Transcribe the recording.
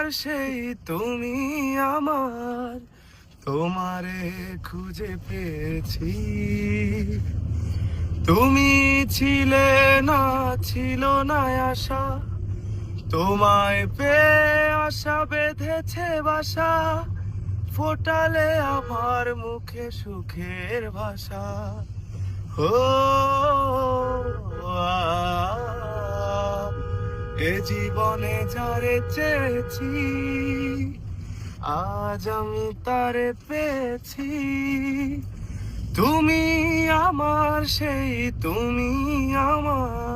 আমার সেই তুমি আমার। তোমারে খুঁজে পেয়েছি। তুমি ছিলে না, ছিল না আশা। তোমায় পেয়ে আশা বেঁধেছে বাসা। ফোটালে আমার মুখে সুখের ভাষা। ও এ জীবনে যারে চেয়েছি আজ আমি তারে পেয়েছি। তুমি আমার সেই তুমি আমার